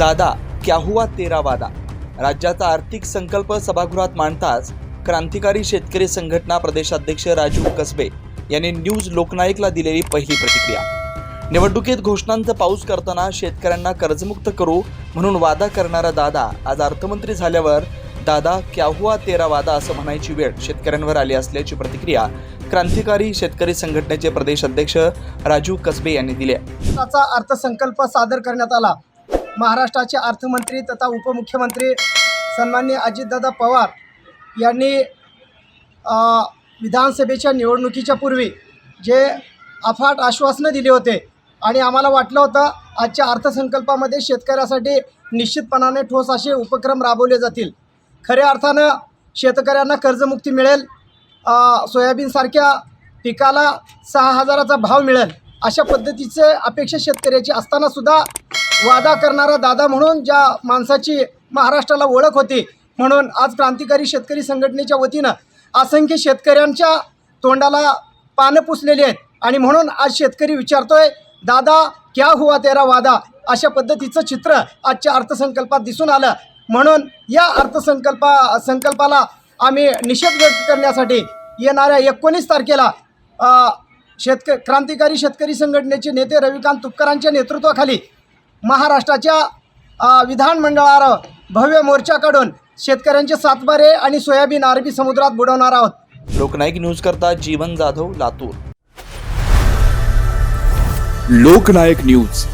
दादा क्या हुआ तेरा वादा? राज्याचा आर्थिक संकल्प सभागृहात मांडताच क्रांतिकारी शेतकरी संघटना प्रदेशाध्यक्ष राजू कसबे यांनी न्यूज लोकनायकला दिलेली पहिली प्रतिक्रिया. निवडणुकीत घोषणांचा पाऊस करताना शेतकऱ्यांना कर्जमुक्त करू म्हणून वादा करणारा दादा आज अर्थमंत्री झाल्यावर दादा क्या हुआ तेरा वादा? असं म्हणायची वेळ शेतकऱ्यांवर आली असल्याची प्रतिक्रिया क्रांतिकारी शेतकरी संघटनेचे प्रदेश अध्यक्ष राजू कसबे यांनी दिली अर्थसंकल्प सादर करण्यात आला. महाराष्ट्राचे अर्थमंत्री तथा उपमुख्यमंत्री सन्माननीय अजितदादा पवार यांनी विधानसभेच्या निवडणुकीच्या पूर्वी जे अफाट आश्वासनं दिली होते आणि आम्हाला वाटलं होतं आजच्या अर्थसंकल्पामध्ये शेतकऱ्यासाठी निश्चितपणाने ठोस असे उपक्रम राबवले जातील. खऱ्या अर्थानं शेतकऱ्यांना कर्जमुक्ती मिळेल सोयाबीनसारख्या पिकाला सहा हजाराचा भाव मिळेल अशा पद्धतीचे अपेक्षा शेतकऱ्याची असतानासुद्धा वादा करणारा दादा म्हणून ज्या माणसाची महाराष्ट्राला ओळख होती म्हणून आज क्रांतिकारी शेतकरी संघटनेच्या वतीनं असंख्य शेतकऱ्यांच्या तोंडाला पानं पुसलेली आहेत. आणि म्हणून आज शेतकरी विचारतोय दादा क्या हुआ तेरा वादा? अशा पद्धतीचं चित्र आजच्या अर्थसंकल्पात दिसून आलं. म्हणून या अर्थसंकल्पा संकल्पाला आम्ही निषेध व्यक्त करण्यासाठी येणाऱ्या एकोणीस तारखेला शेतक क्रांतिकारी शेतकरी संघटनेचे नेते रविकांत तुपकरांच्या नेतृत्वाखाली महाराष्ट्राच्या विधानमंडळावर भव्य मोर्चा काढून शेतकऱ्यांचे सातबारे आणि सोयाबीन अरबी समुद्रात बुडवणार आहोत. लोकनायक न्यूज करता जीवन जाधव लातूर. लोकनायक न्यूज.